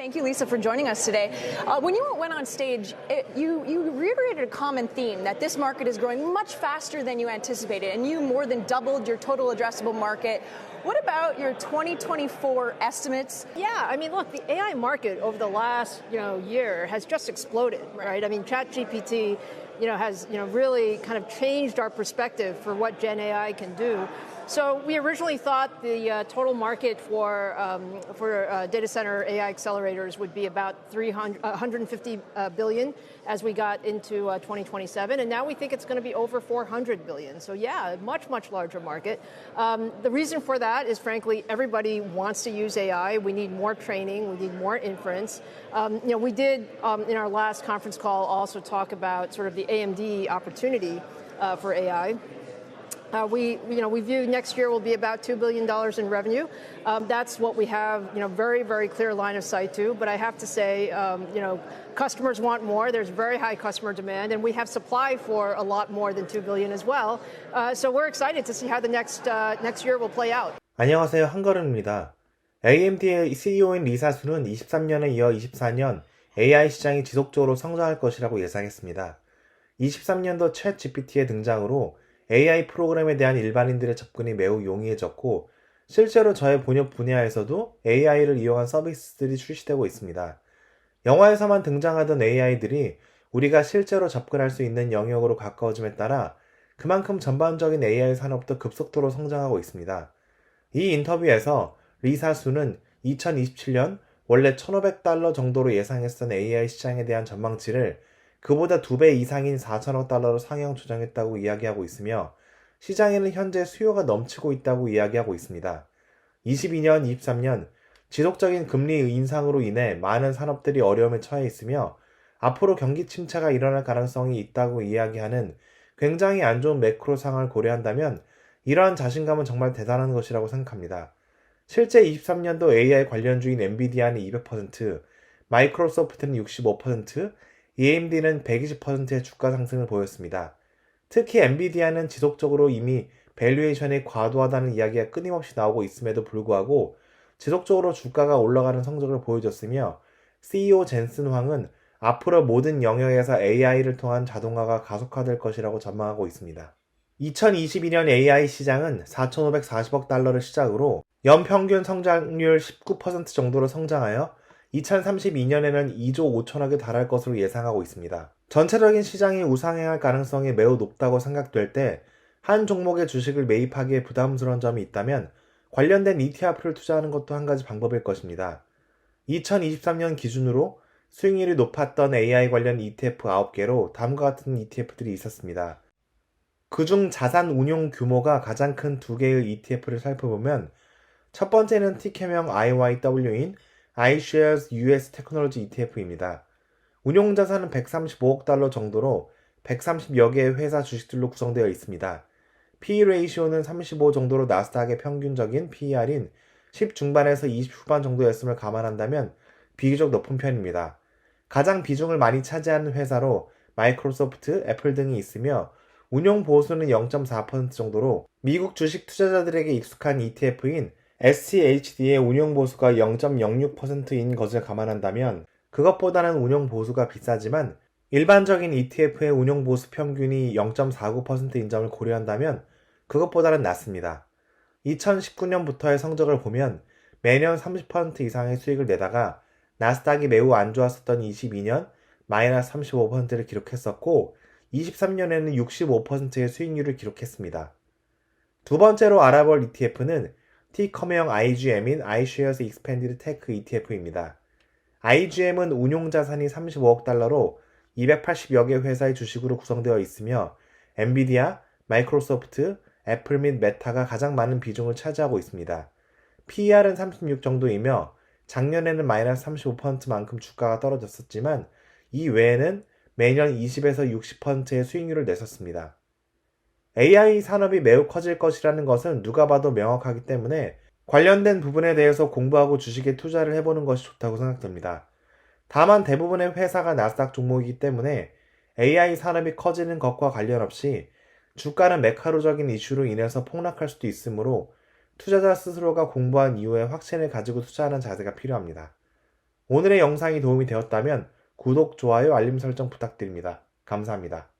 Thank you, Lisa, for joining us today. Uh, when you went on stage, it, you, you reiterated a common theme that this market is growing much faster than you anticipated, and you more than doubled your total addressable market. What about your 2024 estimates? Yeah, I mean, look, the AI market over the last you know year has just exploded, right? I mean, ChatGPT, you know, has you know really kind of changed our perspective for what Gen AI can do. So we originally thought the uh, total market for um, for uh, data center AI accelerators would be about 300, uh, 150 uh, billion as we got into uh, 2027, and now we think it's going to be over 400 billion. So yeah, much much larger market. Um, the reason for that is frankly everybody wants to use AI. We need more training. We need more inference. Um, you know, we did um, in our last conference call also talk about sort of the AMD opportunity uh, for AI. Uh, we, you know, we view next year will be about $2 billion in revenue. Um, that's what we have, you know, very, very clear line of sight to. But I have to say, um, you know, customers want more. There's very high customer demand, and we have supply for a lot more than 2 billion as well. Uh, so we're excited to see how the next, uh, next year will play out. 안녕하세요. 한걸음입니다. AMD의 CEO인 리사수는 23년에 이어 24년 AI 시장이 지속적으로 성장할 것이라고 예상했습니다. 23년도 챗 GPT의 등장으로 AI 프로그램에 대한 일반인들의 접근이 매우 용이해졌고 실제로 저의 본업 분야에서도 AI를 이용한 서비스들이 출시되고 있습니다. 영화에서만 등장하던 AI들이 우리가 실제로 접근할 수 있는 영역으로 가까워짐에 따라 그만큼 전반적인 AI 산업도 급속도로 성장하고 있습니다. 이 인터뷰에서 리사 수는 2027년 원래 1,500달러 정도로 예상했던 AI 시장에 대한 전망치를 그보다 두 배 이상인 4천억 달러로 상향 조정했다고 이야기하고 있으며 시장에는 현재 수요가 넘치고 있다고 이야기하고 있습니다. 22년, 23년 지속적인 금리 인상으로 인해 많은 산업들이 어려움에 처해 있으며 앞으로 경기 침체가 일어날 가능성이 있다고 이야기하는 굉장히 안 좋은 매크로 상황을 고려한다면 이러한 자신감은 정말 대단한 것이라고 생각합니다. 실제 23년도 AI 관련주인 엔비디아는 200%, 마이크로소프트는 65%, AMD는 120%의 주가 상승을 보였습니다. 특히 엔비디아는 지속적으로 이미 밸류에이션이 과도하다는 이야기가 끊임없이 나오고 있음에도 불구하고 지속적으로 주가가 올라가는 성적을 보여줬으며 CEO 젠슨 황은 앞으로 모든 영역에서 AI를 통한 자동화가 가속화될 것이라고 전망하고 있습니다. 2022년 AI 시장은 4,540억 달러를 시작으로 연평균 성장률 19% 정도로 성장하여 2032년에는 2조 5천억에 달할 것으로 예상하고 있습니다. 전체적인 시장이 우상향할 가능성이 매우 높다고 생각될 때 한 종목의 주식을 매입하기에 부담스러운 점이 있다면 관련된 ETF를 투자하는 것도 한 가지 방법일 것입니다. 2023년 기준으로 수익률이 높았던 AI 관련 ETF 9개로 다음과 같은 ETF들이 있었습니다. 그중 자산 운용 규모가 가장 큰 두 개의 ETF를 살펴보면 첫 번째는 티켓명 IYW인 iShares US 테크놀로지 ETF입니다. 운용 자산은 135억 달러 정도로 130여 개의 회사 주식들로 구성되어 있습니다. PE 레이시오는 35 정도로 나스닥의 평균적인 PER인 10 중반에서 20 후반 정도였음을 감안한다면 비교적 높은 편입니다. 가장 비중을 많이 차지하는 회사로 마이크로소프트, 애플 등이 있으며 운용 보수는 0.4% 정도로 미국 주식 투자자들에게 익숙한 ETF인 SCHD의 운용 보수가 0.06%인 것을 감안한다면 그것보다는 운용 보수가 비싸지만 일반적인 ETF의 운용 보수 평균이 0.49%인 점을 고려한다면 그것보다는 낮습니다. 2019년부터의 성적을 보면 매년 30% 이상의 수익을 내다가 나스닥이 매우 안 좋았었던 22년 마이너스 35%를 기록했었고 23년에는 65%의 수익률을 기록했습니다. 두 번째로 알아볼 ETF는 T커머형 IGM인 iShares Expanded Tech ETF입니다. IGM은 운용 자산이 35억 달러로 280여 개 회사의 주식으로 구성되어 있으며 엔비디아, 마이크로소프트, 애플 및 메타가 가장 많은 비중을 차지하고 있습니다. PER은 36 정도이며 작년에는 마이너스 35%만큼 주가가 떨어졌었지만 이 외에는 매년 20에서 60%의 수익률을 냈었습니다. AI 산업이 매우 커질 것이라는 것은 누가 봐도 명확하기 때문에 관련된 부분에 대해서 공부하고 주식에 투자를 해보는 것이 좋다고 생각됩니다. 다만 대부분의 회사가 나스닥 종목이기 때문에 AI 산업이 커지는 것과 관련 없이 주가는 메카로적인 이슈로 인해서 폭락할 수도 있으므로 투자자 스스로가 공부한 이후에 확신을 가지고 투자하는 자세가 필요합니다. 오늘의 영상이 도움이 되었다면 구독, 좋아요, 알림 설정 부탁드립니다. 감사합니다.